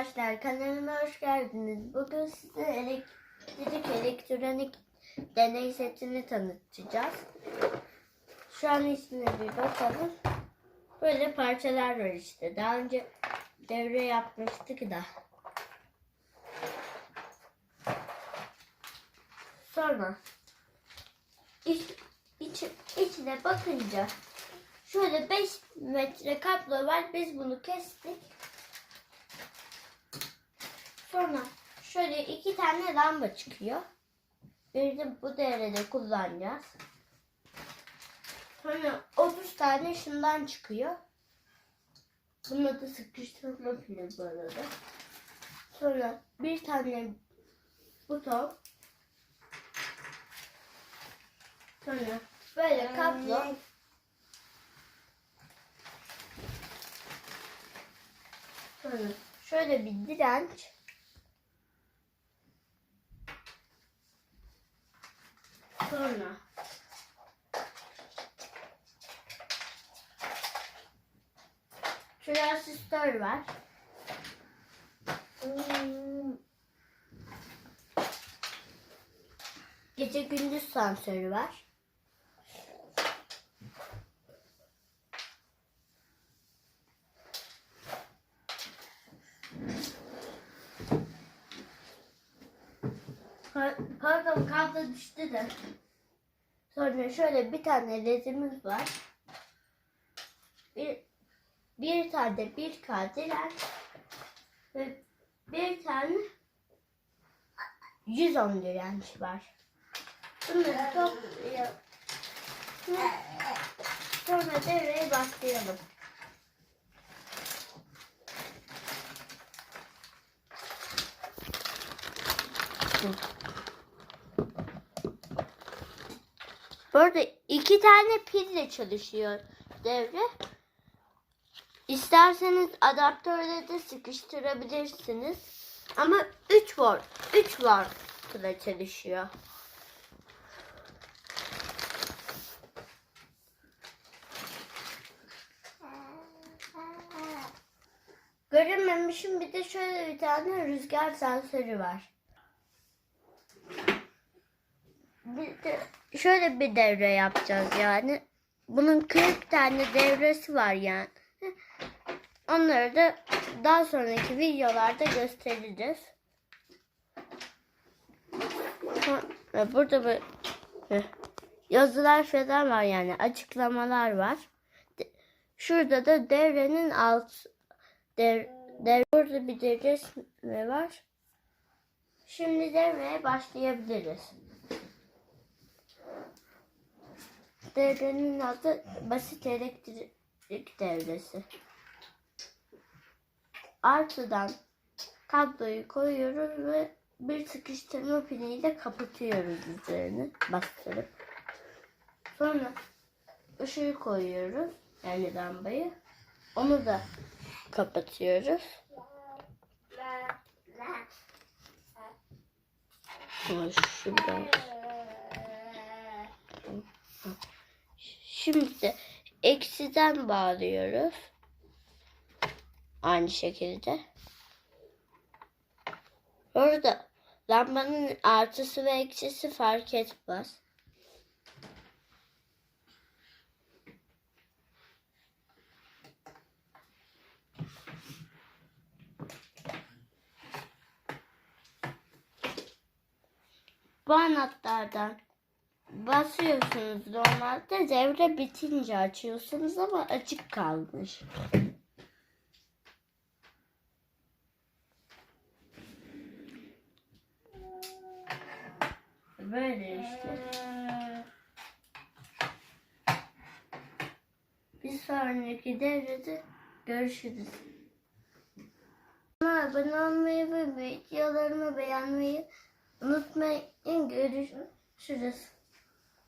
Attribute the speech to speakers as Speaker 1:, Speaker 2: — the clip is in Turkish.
Speaker 1: arkadaşlar kanalıma hoş geldiniz. Bugün size elektrik elektronik deney setini tanıtacağız. Şu an içine bir bakalım. Böyle parçalar var işte. Daha önce devre yapmıştık da. Sonra iç, iç, içine bakınca şöyle 5 metre kablo var. Biz bunu kestik. Sonra şöyle iki tane lamba çıkıyor. Birini bu devrede kullanacağız. Sonra 30 tane şundan çıkıyor. Bunun adı sıkıştırma pili bu arada. Sonra bir tane buton. Sonra böyle kablo. Sonra şöyle bir direnç. Sonra transistör var. Gece gündüz sensörü var. Kablo düştü de. Sonra şöyle bir tane ledimiz var. Bir, bir tane bir kadiren ve bir tane 110 direnç var. Bunları toplayalım. Sonra devreye başlayalım. Bu arada iki tane pille çalışıyor devre. İsterseniz adaptörle de sıkıştırabilirsiniz. Ama 3 volt, 3 volt ile çalışıyor. Görememişim bir de şöyle bir tane rüzgar sensörü var. Bir de şöyle bir devre yapacağız yani. Bunun 40 tane devresi var yani. Onları da daha sonraki videolarda göstereceğiz. Ha, Burada bir yazılar falan var yani açıklamalar var. Şurada da devrenin alt dev, dev, burada bir de resmi var. Şimdi devreye başlayabiliriz. Devrenin adı basit elektrik devresi. Artıdan kabloyu koyuyoruz ve bir sıkıştırma piniyle kapatıyoruz üzerini bastırıp. Sonra ışığı koyuyoruz yani lambayı. Onu da kapatıyoruz. Ama şu biraz. Şimdi de eksiden bağlıyoruz. Aynı şekilde. Orada lambanın artısı ve eksisi fark etmez. Bu anahtardan basıyorsunuz normalde devre bitince açıyorsunuz ama açık kalmış. Böyle işte. Bir sonraki devrede görüşürüz. Abone olmayı ve videolarımı beğenmeyi unutmayın. Görüşürüz.